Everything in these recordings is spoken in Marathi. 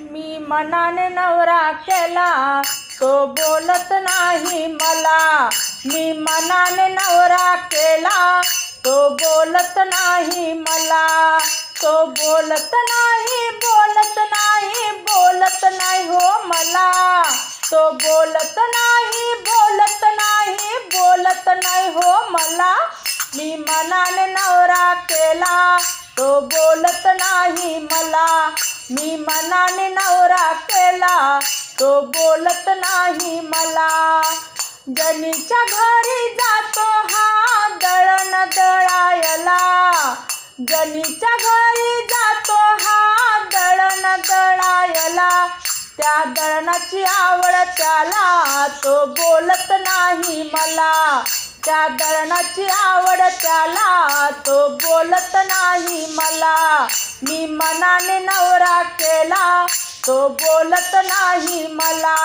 मी मनाने नवरा केला तो बोलत नाही मला. मी मनाने नवरा केला तो बोलत नाही मला. तो बोलत नाही बोलत नाही बोलत नाही हो मला. तो बोलत नाही बोलत नाही बोलत नाही हो मला. मी मनाने नवरा केला तो बोलत नाही मला. मी मनाने नवरा केला. तो बोलत नाही मला. जनीच्या घरी जातो हा दळण दळायला. जनीच्या घरी जातो हा दळण दळायला. त्या दळणाची आवड त्याला. तो बोलत नाही मला. त्या दळणाची आवड त्याला तो बोलत नाही मला. मी मनाने नवरा केला तो बोलत नाही मला.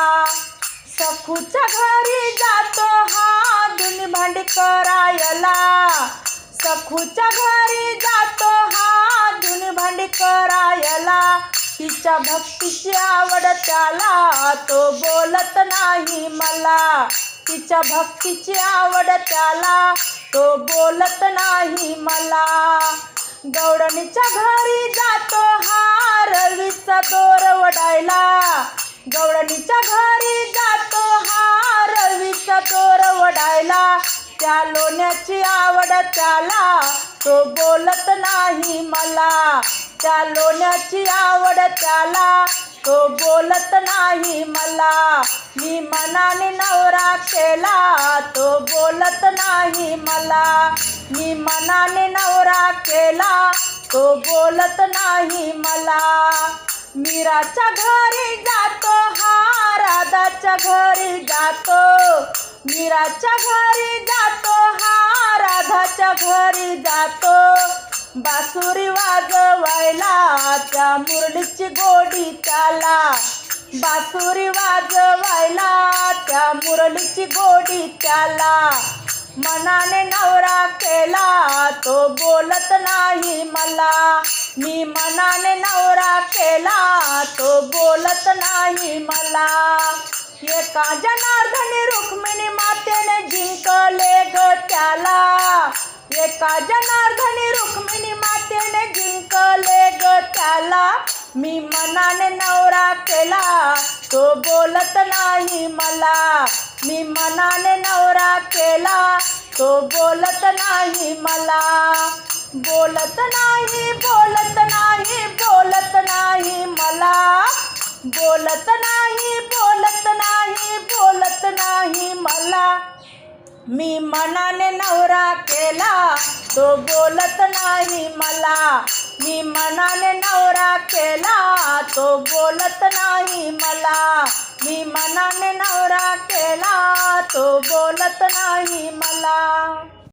सखूच्या घरी जातो हा धुनी भांडी करायला. सखूच्या घरी जातो हा धुनी भांडी करायला. तिच्या भक्तीची आवड त्याला तो बोलत नाही मला. तिच्या भक्तीची आवड त्याला. तो बोलत नाही मला. गौडणीच्या घरी जातो हा रवीचा दोर वडायला. गौडणीच्या घरी जातो हा रवीचा दोर वडायला. त्या लोण्याची आवड त्याला. तो बोलत नाही मला. त्या लोण्याची आवड त्याला. तो बोलत नाही मला. मी मनाने नवरा केला तो बोलत नाही मला. मी मनाने नवरा केला तो बोलत नाही मला. मीराच्या घरी जातो हा राधाच्या घरी जातो. मीराच्या घरी जातो हा राधाच्या घरी जातो. बासुरी वाजवायला त्या मुरलीची गोडी त्याला. बासुरी वाजवायला त्या मुरलीची गोडी त्याला. मनाने नवरा केला तो बोलत नाही मला. मी मनाने नवरा केला तो बोलत नाही मला. एका जनार्दनी रुक्मिणी मातेने जिंकले ग त्याला. एका जनार्दनी त्याला मी मनाने नवरा केला. तो बोलत नाही मला. मी मनाने नवरा केला. तो बोलत नाही मला. बोलत नाही बोलत नाही बोलत नाही मला. बोलत नाही बोलत नाही बोलत नाही मला. मी मनाने नवरा केला. तो बोलत नाही मला. मी मनाने नवरा केला तो बोलत नाही मला. मी मनाने नवरा केला तो बोलत नाही मला.